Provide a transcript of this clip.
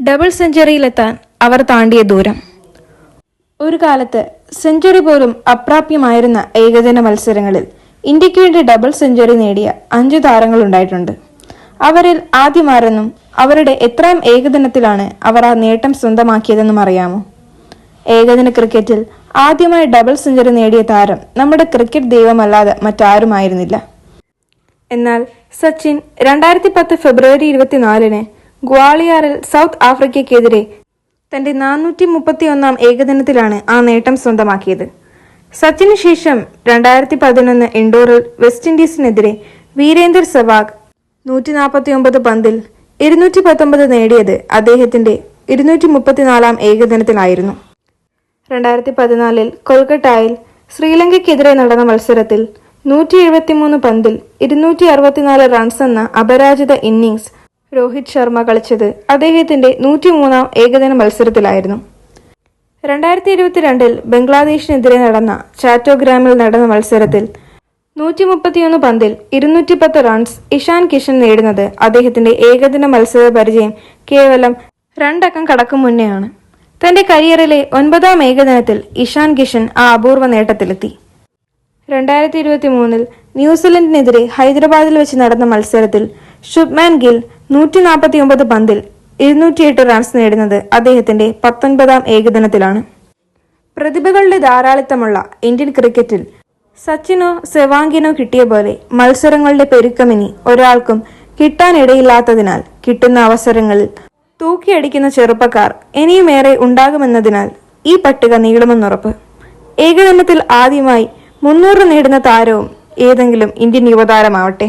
Double സെഞ്ചുറിയിലെത്താൻ അവർ താണ്ടിയ ദൂരം. ഒരു കാലത്ത് സെഞ്ചുറി പോലും അപ്രാപ്യമായിരുന്ന ഏകദിന മത്സരങ്ങളിൽ ഇന്ത്യയ്ക്ക് വേണ്ടി ഡബിൾ സെഞ്ചുറി നേടിയ അഞ്ചു താരങ്ങളുണ്ടായിട്ടുണ്ട് അവരിൽ ആദ്യമാരെന്നും അവരുടെ എത്രാം ഏകദിനത്തിലാണ് അവർ ആ നേട്ടം സ്വന്തമാക്കിയതെന്നും അറിയാമോ? ഏകദിന ക്രിക്കറ്റിൽ ആദ്യമായി ഡബിൾ സെഞ്ചുറി നേടിയ താരം നമ്മുടെ ക്രിക്കറ്റ് ദൈവമല്ലാതെ മറ്റാരുമായിരുന്നില്ല. എന്നാൽ സച്ചിൻ രണ്ടായിരത്തി പത്ത് ഫെബ്രുവരി ഇരുപത്തിനാലിന് ഗ്വാളിയാറിൽ സൗത്ത് ആഫ്രിക്കയ്ക്കെതിരെ തന്റെ നാനൂറ്റി മുപ്പത്തി ഒന്നാം ഏകദിനത്തിലാണ് ആ നേട്ടം സ്വന്തമാക്കിയത്. സച്ചിന് ശേഷം രണ്ടായിരത്തി പതിനൊന്ന് ഇൻഡോറിൽ വെസ്റ്റ് ഇൻഡീസിനെതിരെ വീരേന്ദർ സെവാഗ് നൂറ്റി നാൽപ്പത്തി ഒമ്പത് പന്തിൽ ഇരുന്നൂറ്റി പത്തൊമ്പത് നേടിയത് അദ്ദേഹത്തിന്റെ ഇരുന്നൂറ്റി മുപ്പത്തിനാലാം ഏകദിനത്തിലായിരുന്നു. രണ്ടായിരത്തി പതിനാലിൽ കൊൽക്കട്ടയിൽ ശ്രീലങ്കയ്ക്കെതിരെ നടന്ന മത്സരത്തിൽ നൂറ്റി എഴുപത്തിമൂന്ന് പന്തിൽ ഇരുന്നൂറ്റി അറുപത്തിനാല് റൺസ് എന്ന അപരാജിത ഇന്നിംഗ്സ് രോഹിത് ശർമ്മ കളിച്ചത് അദ്ദേഹത്തിന്റെ നൂറ്റിമൂന്നാം ഏകദിന മത്സരത്തിലായിരുന്നു. രണ്ടായിരത്തി ഇരുപത്തിരണ്ടിൽ ബംഗ്ലാദേശിനെതിരെ നടന്ന ചാറ്റോഗ്രാമിൽ നടന്ന മത്സരത്തിൽ നൂറ്റി മുപ്പത്തിയൊന്ന് പന്തിൽ ഇരുന്നൂറ്റി പത്ത് റൺസ് ഇഷാൻ കിഷൻ നേടുന്നത് അദ്ദേഹത്തിന്റെ ഏകദിന മത്സര പരിചയം കേവലം രണ്ടക്കം കടക്കും മുന്നെയാണ്. തന്റെ കരിയറിലെ ഒൻപതാം ഏകദിനത്തിൽ ഇഷാൻ കിഷൻ ആ അപൂർവ നേട്ടത്തിലെത്തി. രണ്ടായിരത്തി ഇരുപത്തി മൂന്നിൽ ന്യൂസിലൻഡിനെതിരെ ഹൈദരാബാദിൽ വെച്ച് നടന്ന മത്സരത്തിൽ ശുഭ്മാൻ ഗിൽ നൂറ്റി നാൽപ്പത്തി ഒമ്പത് പന്തിൽ ഇരുന്നൂറ്റിയെട്ട് റൺസ് നേടുന്നത് അദ്ദേഹത്തിന്റെ പത്തൊൻപതാം ഏകദിനത്തിലാണ്. പ്രതിഭകളുടെ ധാരാളിത്തമുള്ള ഇന്ത്യൻ ക്രിക്കറ്റിൽ സച്ചിനോ സെവാങ്കിനോ കിട്ടിയ പോലെ മത്സരങ്ങളുടെ പെരുക്കമിനി ഒരാൾക്കും കിട്ടാനിടയില്ലാത്തതിനാൽ കിട്ടുന്ന അവസരങ്ങളിൽ തൂക്കിയടിക്കുന്ന ചെറുപ്പക്കാർ ഇനിയുമേറെ ഉണ്ടാകുമെന്നതിനാൽ ഈ പട്ടിക നീളുമെന്നുറപ്പ്. ഏകദിനത്തിൽ ആദ്യമായി മുന്നൂറ് നേടുന്ന താരവും ഏതെങ്കിലും ഇന്ത്യൻ യുവതാരമാവട്ടെ.